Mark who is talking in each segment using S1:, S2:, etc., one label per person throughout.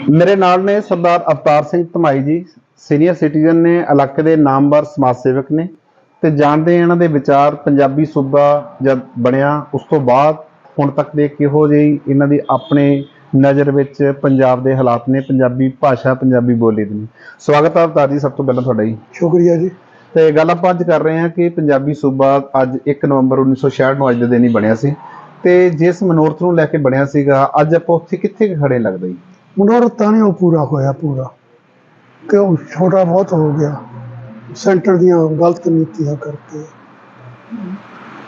S1: ਮੇਰੇ ਨਾਲ ਨੇ ਸਰਦਾਰ ਅਵਤਾਰ ਸਿੰਘ ਧਮਾਈ ਜੀ ਸੀਨੀਅਰ ਸਿਟੀਜ਼ਨ ਨੇ ਇਲਾਕੇ ਦੇ ਨਾਮਵਰ ਸਮਾਜ ਸੇਵਕ ਨੇ ਤੇ ਜਾਣਦੇ ਇਹਨਾਂ ਦੇ ਵਿਚਾਰ ਪੰਜਾਬੀ ਸੂਬਾ ਜਦ ਬਣਿਆ ਉਸ ਤੋਂ ਬਾਅਦ ਹੁਣ ਤੱਕ ਦੇ ਕਿਹੋ ਜਿਹੀ ਇਹਨਾਂ ਦੀ ਆਪਣੇ ਨਜ਼ਰ ਵਿੱਚ ਪੰਜਾਬ ਦੇ ਹਾਲਾਤ ਨੇ ਪੰਜਾਬੀ ਭਾਸ਼ਾ ਪੰਜਾਬੀ ਬੋਲੀ ਦੇ ਨੇ। ਸਵਾਗਤ ਹੈ ਅਵਤਾਰ ਜੀ ਸਭ ਤੋਂ ਪਹਿਲਾਂ ਤੁਹਾਡਾ ਜੀ।
S2: ਸ਼ੁਕਰੀਆ ਜੀ।
S1: ਤੇ ਗੱਲ ਆਪਾਂ ਅੱਜ ਕਰ ਰਹੇ ਹਾਂ ਕਿ ਪੰਜਾਬੀ ਸੂਬਾ ਅੱਜ 1 ਨਵੰਬਰ 1966 ਨੂੰ ਅੱਜ ਦੇ ਦਿਨ ਹੀ ਬਣਿਆ ਸੀ ਤੇ ਜਿਸ ਮਨੋਰਥ ਨੂੰ ਲੈ ਕੇ ਬਣਿਆ ਸੀਗਾ ਅੱਜ ਆਪਾਂ ਉੱਥੇ ਕਿੱਥੇ ਖੜੇ ਲੱਗਦਾ ਜੀ?
S2: ਮਨੋਰਥ ਨਹੀਂ ਉਹ ਪੂਰਾ ਹੋਇਆ ਪੂਰਾ। ਕਿ ਉਹ ਛੋਟਾ ਬਹੁਤ ਹੋ ਗਿਆ। ਸੈਂਟਰ ਦੀਆਂ ਗਲਤ ਨੀਤੀਆਂ ਕਰਕੇ।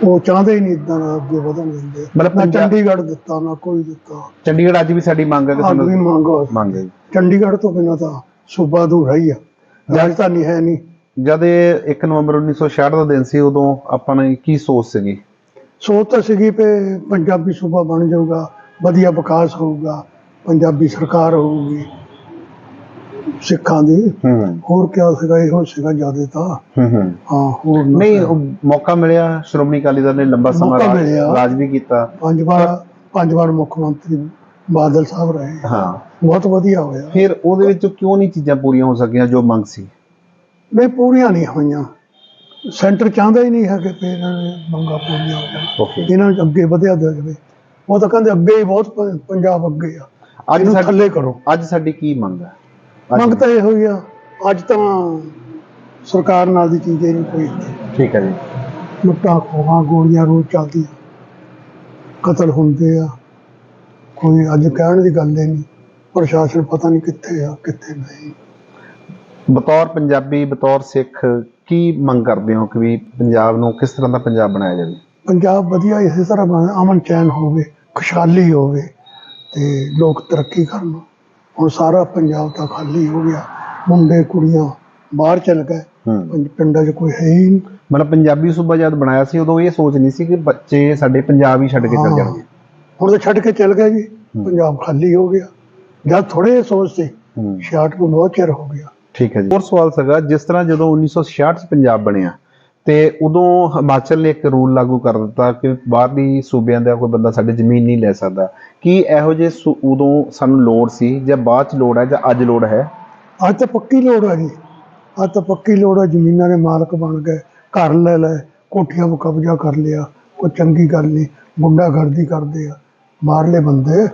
S2: ਉਹ ਚਾਹੁੰਦੇ ਹੀ ਨਹੀਂ ਇਦਾਂ ਅੱਗੇ ਵਧਣ ਦਿੰਦੇ।
S1: ਮਤਲਬ
S2: ਚੰਡੀਗੜ੍ਹ ਦਿੱਤਾ ਨਾ ਕੋਈ ਦਿੱਤਾ।
S1: ਚੰਡੀਗੜ੍ਹ ਅੱਜ ਵੀ ਸਾਡੀ ਮੰਗ ਹੈ ਕਿ
S2: ਵੀ
S1: ਸਾਨੂੰ
S2: ਮੰਗੋ
S1: ਮੰਗ।
S2: ਚੰਡੀਗੜ੍ਹ ਤੋਂ ਬਿਨਾਂ ਤਾਂ ਸੂਬਾ ਅਧੂਰਾ ਹੀ ਆ। ਰਾਜਧਾਨੀ ਹੈ ਨਹੀਂ।
S1: ਜਦ ਇਹ 1 ਨਵੰਬਰ 1966 ਦਾ ਦਿਨ ਸੀ ਉਦੋਂ ਆਪਾਂ ਨੇ ਕੀ ਸੋਚ ਸੀਗੀ?
S2: ਸੋਚ ਤਾਂ ਸੀਗੀ ਕਿ ਪੰਜਾਬੀ ਸੂਬਾ ਬਣ ਜਾਊਗਾ ਵਧੀਆ ਵਿਕਾਸ ਹੋਊਗਾ। ਪੰਜਾਬੀ ਸਰਕਾਰ ਹੋਊਗੀ ਸਿੱਖਾਂ ਦੀ।
S1: ਹੂੰ।
S2: ਹੋਰ ਕਿਆ ਸੀਗਾ ਇਹੋ ਸੀਗਾ ਜ਼ਿਆਦਾ ਤਾਂ।
S1: ਹੂੰ
S2: ਹੋਰ ਨਾ
S1: ਨਹੀਂ
S2: ਸੀਗਾ।
S1: ਉਹ ਮੌਕਾ ਮਿਲਿਆ ਸ਼੍ਰੋਮਣੀ ਅਕਾਲੀ ਦਲ ਨੇ ਲੰਬਾ ਸਮਾਂ
S2: ਮੌਕਾ
S1: ਰਾਜ-
S2: ਮਿਲਿਆ।
S1: ਰਾਜ ਵੀ ਕੀਤਾ।
S2: ਪੰਜ ਵਾਰ ਪੰਜ ਵਾਰ ਮੁੱਖ ਮੰਤਰੀ ਬਾਦਲ ਸਾਹਿਬ ਰਹੇ।
S1: ਹਾਂ।
S2: ਬਹੁਤ ਵਧੀਆ ਹੋਇਆ।
S1: ਫਿਰ ਉਹਦੇ ਵਿੱਚ ਕਿਉਂ ਨਹੀਂ ਚੀਜ਼ਾਂ ਪੂਰੀਆਂ ਹੋ ਸਕੀਆਂ ਜੋ ਮੰਗ ਸੀ?
S2: ਨਹੀਂ ਪੂਰੀਆਂ ਨਹੀਂ ਹੋਈਆਂ। ਸੈਂਟਰ ਚਾਹੁੰਦਾ ਹੀ ਨਹੀਂ ਹੈ ਕਿ ਵੀ ਇਹਨਾਂ ਨੇ ਮੰਗਾਂ ਪੂਰੀਆਂ ਹੋ ਜਾਣ।
S1: ਓਕੇ
S2: ਇਹਨਾਂ ਨੂੰ ਅੱਗੇ ਵਧਿਆ ਦੇ ਜਾਵੇ। ਉਹ ਤਾਂ ਕਹਿੰਦੇ ਅੱਗੇ ਹੀ ਬਹੁਤ ਪ- ਪੰਜਾਬ ਅੱਗੇ ਆ।
S1: ਅੱਜ
S2: ਇਹਨੂੰ
S1: ਸਾਡੀ
S2: ਥੱਲੇ ਕਰੋ।
S1: ਅੱਜ ਸਾਡੀ ਕੀ ਮੰਗ ਹੈ? ਅੱਜ-
S2: ਮੰਗ ਤਾਂ ਇਹ ਹੋਈ ਆ। ਅੱਜ ਤਾਂ ਸਰਕਾਰ ਨਾਲ ਦੀ ਚੀਜ਼ ਹੀ ਨਹੀਂ ਕੋਈ
S1: ਠੀਕ ਹੈ ਜੀ।
S2: ਲੁੱਟਾਂ ਖੋਹਾਂ ਗੋਲੀਆਂ ਰੋਜ਼ ਚੱਲਦੀਆਂ ਕਤਲ ਹੁੰਦੇ ਆ। ਕੋਈ ਅੱਜ ਕਹਿਣ ਦੀ ਗੱਲ ਹੀ ਨਹੀਂ। ਪ੍ਰਸ਼ਾਸਨ ਪਤਾ ਨਹੀਂ ਕਿੱਥੇ ਆ ਕਿੱਥੇ ਨਹੀਂ।
S1: ਬਤੌਰ ਪੰਜਾਬੀ ਬਤੌਰ ਸਿੱਖ ਕੀ ਮੰਗ ਕਰਦੇ ਹੋ ਕਿ ਵੀ ਪੰਜਾਬ ਨੂੰ ਕਿਸ ਤਰ੍ਹਾਂ ਦਾ ਪੰਜਾਬ ਬਣਾਇਆ ਜਾਵੇ?
S2: ਪੰਜਾਬ ਵਧੀਆ ਇਸੇ ਤਰ੍ਹਾਂ ਬਣੇ। ਅਮਨ ਚੈਨ ਹੋਵੇ ਖੁਸ਼ਹਾਲੀ ਹੋਵੇ। ਤੇ ਲੋਕ ਤਰੱਕੀ ਕਰਨ। ਹੁਣ ਸਾਰਾ ਪੰਜਾਬ ਤਾਂ ਖਾਲੀ ਹੋ ਗਿਆ। ਮੁੰਡੇ ਕੁੜੀਆਂ ਬਾਹਰ ਚਲ ਗਏ।
S1: ਹੂੰ।
S2: ਪਿੰ- ਪਿੰਡਾਂ 'ਚ ਕੋਈ ਹੈ ਹੀ ਨਹੀਂ।
S1: ਮਤਲਬ ਪੰਜਾਬੀ ਸੂਬਾ ਜਦ ਬਣਾਇਆ ਸੀ ਉਦੋਂ ਇਹ ਸੋਚ ਨਹੀਂ ਸੀ ਕਿ ਬੱਚੇ ਸਾਡੇ ਪੰਜਾਬ ਹੀ ਛੱਡ ਕੇ ਚੱਲ। ਜਾਣਗੇ।
S2: ਹੁਣ ਤਾਂ ਛੱਡ ਕੇ ਚਲ ਗਏ ਜੀ। ਪੰਜਾਬ ਖਾਲੀ ਹੋ ਗਿਆ। ਜਦ ਥੋੜੇ ਸੋਚ ਸੀ
S1: ਹੂੰ।
S2: 66 ਨੂੰ ਬਹੁਤ ਚਿਰ ਹੋ ਗਿਆ।
S1: ਠੀਕ ਹੈ ਜੀ। ਹੋਰ ਸਵਾਲ ਸੀਗਾ ਜਿਸ ਤਰ੍ਹਾਂ ਜਦੋਂ 1966 ਚ ਪੰਜਾਬ ਬਣਿਆ ਤੇ ਉਦੋਂ ਹਿਮਾਚਲ ਨੇ ਇੱਕ ਰੂਲ ਲਾਗੂ ਕਰ ਦਿੱਤਾ ਕਿ ਬਾਹਰਲੀ ਸੂਬਿਆਂ ਦਾ ਕੋਈ ਬੰਦਾ ਸਾਡੇ ਜ਼ਮੀਨ ਨਹੀਂ ਲੈ ਸਕਦਾ। ਕੀ ਇਹੋ ਜਿਹੇ ਉਦੋਂ ਸਾਨੂੰ ਲੋੜ ਸੀ ਜਾਂ ਬਾਅਦ ਚ ਲੋੜ ਹੈ ਜਾਂ ਅੱਜ ਲੋੜ ਹੈ?
S2: ਅੱਜ ਤਾਂ ਪੱਕੀ ਲੋੜ ਹੈ ਜੀ। ਅੱਜ ਤਾਂ ਪੱਕੀ ਲੋੜ ਹੈ, ਜ਼ਮੀਨਾਂ ਦੇ ਮਾਲਕ ਬਣ ਗਏ, ਘਰ ਲੈ ਲੈ ਕੋਠੀਆਂ 'ਤੇ ਕਬਜ਼ਾ ਕਰ ਲਿਆ, ਕੋਈ ਚੰਗੀ ਗੱਲ ਨਹੀਂ, ਗੁੰਡਾਗਰਦੀ ਕਰਦੇ ਆ। ਬਾਹਰਲੇ ਬੰਦੇ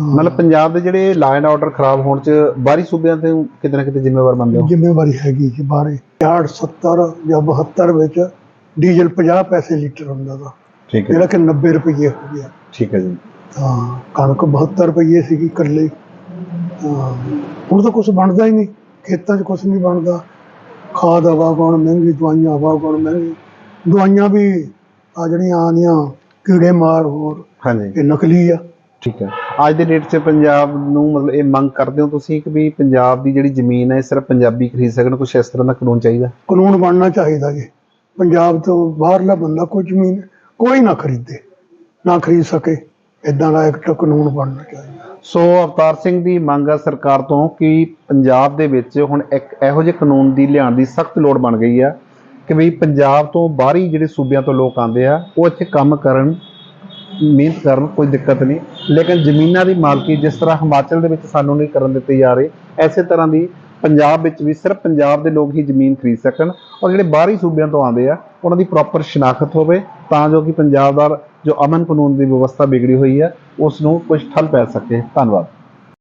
S1: ਮਤਲਬ ਪੰਜਾਬ ਦੇ ਜਿਹੜੇ ਲਾ ਐਂਡ ਆਰਡਰ ਖਰਾਬ ਹੋਣ ਚ ਬਾਹਰੀ ਸੂਬਿਆਂ ਤੇ ਕਿਤੇ ਨਾ ਕਿਤੇ ਜ਼ਿੰਮੇਵਾਰ ਬਣਦੇ ਹੋ?
S2: ਜ਼ਿੰਮੇਵਾਰੀ ਹੈਗੀ ਜੀ ਬਾਰੇ 60 70 ਜਾਂ 72 ਵਿੱਚ ਡੀਜ਼ਲ 50 ਪੈਸੇ ਲੀਟਰ ਹੁੰਦਾ ਦਾ
S1: ਠੀਕ ਹੈ
S2: ਜਿਹੜਾ ਕਿ 90 ਰੁਪਏ ਹੋ ਗਿਆ।
S1: ਠੀਕ ਹੈ ਜੀ।
S2: ਤਾਂ ਕਣਕ 72 ਰੁਪਏ ਸੀਗੀ ਇਕੱਲੇ। ਤਾਂ ਹੁਣ ਤਾਂ ਕੁਝ ਬਣਦਾ ਹੀ ਨਹੀਂ। ਖੇਤਾਂ 'ਚ ਕੁਝ ਨਹੀਂ ਬਣਦਾ। ਖਾਦ ਹਵਾ ਕੋਣ ਮਹਿੰਗੀ ਦਵਾਈਆਂ ਹਵਾ ਕੋਣ ਮਹਿੰਗੀ। ਦਵਾਈਆਂ ਵੀ ਆ ਜਿਹੜੀਆਂ ਆਉਂਦੀਆਂ ਕੀੜੇ ਮਾਰ ਹੋਰ।
S1: ਹਾਂਜੀ।
S2: ਇਹ ਨਕਲੀ ਆ।
S1: ਠੀਕ ਹੈ। ਅੱਜ ਦੇ ਡੇਟ 'ਚ ਪੰਜਾਬ ਨੂੰ ਮਤਲਬ ਇਹ ਮੰਗ ਕਰਦੇ ਹੋ ਤੁਸੀਂ ਕਿ ਵੀ ਪੰਜਾਬ ਦੀ ਜਿਹੜੀ ਜ਼ਮੀਨ ਹੈ ਇਹ ਸਿਰਫ ਪੰਜਾਬੀ ਖਰੀਦ ਸਕਣ ਕੁਝ ਇਸ ਤਰ੍ਹਾਂ ਦਾ ਕਾਨੂੰਨ ਚਾਹੀਦਾ?
S2: ਕਾਨੂੰਨ ਬਣਨਾ ਚਾਹੀਦਾ ਜੀ। ਪੰਜਾਬ ਤੋਂ ਬਾਹਰਲਾ ਬੰਦਾ ਕੋਈ ਜ਼ਮੀਨ ਕੋਈ ਨਾ ਖਰੀਦੇ ਨਾ ਖਰੀਦ ਸਕੇ। ਇਦਾਂ ਦਾ ਇੱਕ ਕਾਨੂੰਨ ਬਣਨਾ ਚਾਹੀਦਾ।
S1: ਸੋ ਅਵਤਾਰ ਸਿੰਘ ਦੀ ਮੰਗ ਹੈ ਸਰਕਾਰ ਤੋਂ ਕਿ ਪੰਜਾਬ ਦੇ ਵਿੱਚ ਹੁਣ ਇੱਕ ਇਹੋ ਜਿਹੇ ਕਾਨੂੰਨ ਦੀ ਲਿਆਉਣ ਦੀ ਸਖਤ ਲੋੜ ਬਣ ਗਈ ਆ ਕਿ ਵੀ ਪੰਜਾਬ ਤੋਂ ਬਾਹਰੀ ਜਿਹੜੇ ਸੂਬਿਆਂ ਤੋਂ ਲੋਕ ਆਉਂਦੇ ਆ ਉਹ ਇੱਥੇ ਕੰਮ ਕਰਨ ਮਿਹਨਤ ਕਰਨ ਕੋਈ ਦਿੱਕਤ ਨਹੀਂ। ਲੇਕਿਨ ਜ਼ਮੀਨਾਂ ਦੀ ਮਾਲਕੀ ਜਿਸ ਤਰ੍ਹਾਂ ਹਿਮਾਚਲ ਦੇ ਵਿੱਚ ਸਾਨੂੰ ਨਹੀਂ ਕਰਨ ਦਿੱਤੀ ਜਾ ਰਹੀ, ਐਸੇ ਤਰ੍ਹਾਂ ਦੀ ਪੰਜਾਬ ਵਿੱਚ ਵੀ ਸਿਰਫ ਪੰਜਾਬ ਦੇ ਲੋਕ ਹੀ ਜ਼ਮੀਨ ਖਰੀਦ ਸਕਣ ਔਰ ਜਿਹੜੇ ਬਾਹਰੀ ਸੂਬਿਆਂ ਤੋਂ ਆਉਂਦੇ ਆ, ਉਹਨਾਂ ਦੀ ਪ੍ਰੋਪਰ ਸ਼ਨਾਖਤ ਹੋਵੇ ਤਾਂ ਜੋ ਕਿ ਪੰਜਾਬ ਦਾ ਜੋ ਅਮਨ ਕਾਨੂੰਨ ਦੀ ਵਿਵਸਥਾ ਵਿਗੜੀ ਹੋਈ ਹੈ ਉਸ ਨੂੰ ਕੁਝ ਠੱਲ ਪੈ ਸਕੇ। ਧੰਨਵਾਦ।